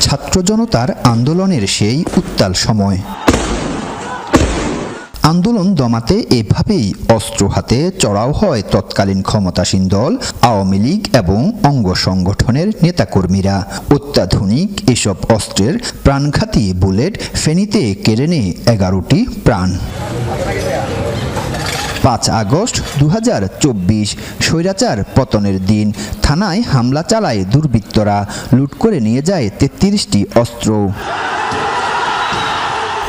ছাত্র জনতার আন্দোলনের সেই উত্তাল সময়। আন্দোলন দমাতে এভাবেই অস্ত্র হাতে চড়াও হয় তৎকালীন ক্ষমতাসীন দল, আওয়ামী লীগ এবং অঙ্গ সংগঠনের নেতাকর্মীরা। অত্যাধুনিক এসব অস্ত্রের প্রাণঘাতী বুলেট ফেনীতে কেড়ে নেয় এগারোটি প্রাণ। পাঁচ আগস্ট দু হাজার চব্বিশ স্বৈরাচার পতনের দিন থানায় হামলা চালায় দুর্বৃত্তরা, লুট করে নিয়ে যায় তেত্রিশটি অস্ত্র।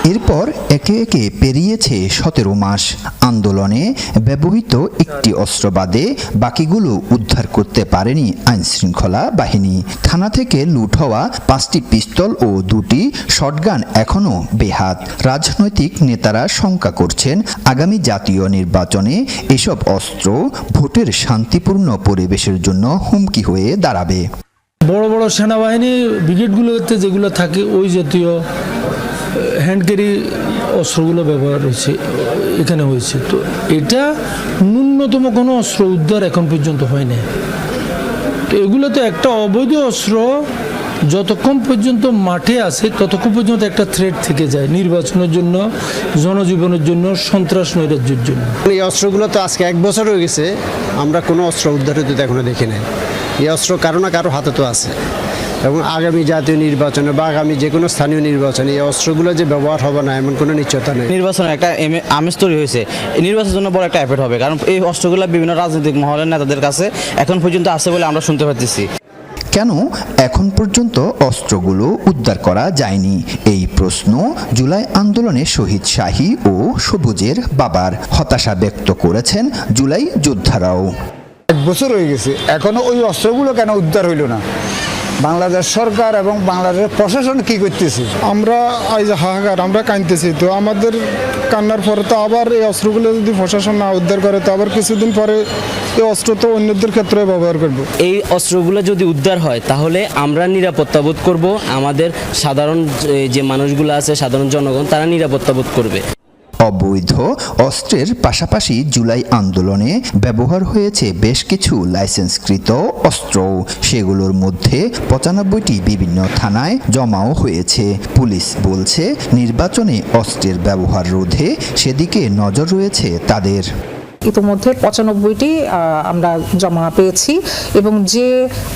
এরপর একে একে পেরিয়েছে সতেরো মাস। আন্দোলনে ব্যবহৃত একটি অস্ত্র বাদে বাকিগুলো উদ্ধার করতে পারেনি আইনশৃঙ্খলা বাহিনী। থানা থেকে লুট হওয়া পাঁচটি পিস্তল ও দুটি শটগান এখনও বেহাত। রাজনৈতিক নেতারা শঙ্কা করছেন, আগামী জাতীয় নির্বাচনে এসব অস্ত্র ভোটের শান্তিপূর্ণ পরিবেশের জন্য হুমকি হয়ে দাঁড়াবে। বড় বড় সেনাবাহিনী, ব্রিগেডগুলোতে যেগুলো থাকে, ওই জাতীয় হ্যান্ড ক্যারি অস্ত্রগুলো ব্যবহার হয়েছে, এখানে হয়েছে। তো এটা ন্যূনতম কোনো অস্ত্র উদ্ধার এখন পর্যন্ত হয়নি তো এগুলো তো একটা অবৈধ অস্ত্র যতক্ষণ পর্যন্ত মাঠে আছে, ততক্ষণ পর্যন্ত একটা থ্রেট থেকে যায় নির্বাচনের জন্য, জনজীবনের জন্য, সন্ত্রাস নৈরাজ্যের জন্য। এই অস্ত্রগুলো তো আজকে এক বছর হয়ে গেছে, আমরা কোনো অস্ত্র উদ্ধার হতে এখনও দেখি নাই। এই অস্ত্র কারও না কারও হাতে তো আছে। এবং আগামী জাতীয় নির্বাচনে বা আগামী যে কোনো স্থানীয় নির্বাচনে এই অস্ত্রগুলো যে ব্যবহার হবে না এমন কোনো নিশ্চয়তা নেই। নির্বাচনে একটা আমেজ তৈরি হয়েছে। এই নির্বাচনের জন্য বড় একটা এফেক্ট হবে কারণ এই অস্ত্রগুলো বিভিন্ন রাজনৈতিক মহলের নেতাদের কাছে এখন পর্যন্ত আছে বলে আমরা শুনতে পাচ্ছি কেন এখন পর্যন্ত অস্ত্রগুলো উদ্ধার করা যায়নি? এই প্রশ্ন জুলাই আন্দোলনে শহীদ শাহী ও সবুজের বাবার হতাশা ব্যক্ত করেছেন জুলাই যোদ্ধারাও। এক বছর হয়ে গেছে এখনও ওই অস্ত্রগুলো কেন উদ্ধার হইল না? বাংলাদেশ সরকার এবং বাংলাদেশ প্রশাসন কি করতেছে? আমরা আজ হাহাকার আমরা কাঁদতেছি তো। আমাদের কান্নার পরে তো আবার এই অস্ত্রগুলো যদি প্রশাসন না উদ্ধার করে তো আবার কিছুদিন পরে এই অস্ত্র তো অন্যদের ক্ষেত্রে ব্যবহার করব। এই অস্ত্রগুলো যদি উদ্ধার হয় তাহলে আমরা নিরাপত্তা বোধ করব। আমাদের সাধারণ যে- যে মানুষগুলো আছে সাধারণ জনগণ তারা নিরাপত্তা বোধ করবে। অবৈধ অস্ত্রের পাশাপাশি জুলাই আন্দোলনে ব্যবহার হয়েছে বেশ কিছু লাইসেন্সকৃত অস্ত্র সেগুলোর মধ্যে পঁচানব্বইটি বিভিন্ন থানায় জমাও হয়েছে। পুলিশ বলছে, নির্বাচনে অস্ত্রের ব্যবহার রোধে সেদিকে নজর রয়েছে তাদের। ইতোমধ্যে পঁচানব্বইটি আমরা জমা পেয়েছি এবং যে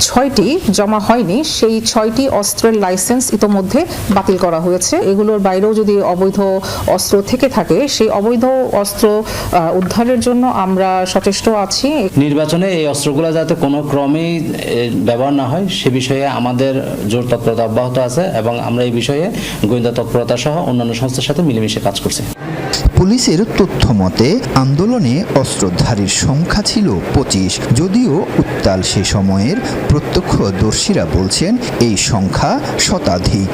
ছয়টি জমা হয়নি, সেই ছয়টি অস্ত্রের লাইসেন্স ইতোমধ্যে বাতিল করা হয়েছে। এগুলোর বাইরেও যদি অবৈধ অস্ত্র থেকে থাকে, সেই অবৈধ অস্ত্র উদ্ধারের জন্য আমরা সচেষ্ট আছি। নির্বাচনে এই অস্ত্রগুলো যাতে কোনো ক্রমেই ব্যবহার না হয়, সে বিষয়ে আমাদের জোর তৎপরতা অব্যাহত আছে এবং আমরা এই বিষয়ে গোয়েন্দা তৎপরতা সহ অন্যান্য সংস্থার সাথে মিলেমিশে কাজ করছি। পুলিশের তথ্য মতে, আন্দোলনে অস্ত্রধারীর সংখ্যা ছিল পঁচিশ। যদিও উত্তাল সে সময়ের প্রত্যক্ষদর্শীরা বলছেন, এই সংখ্যা শতাধিক।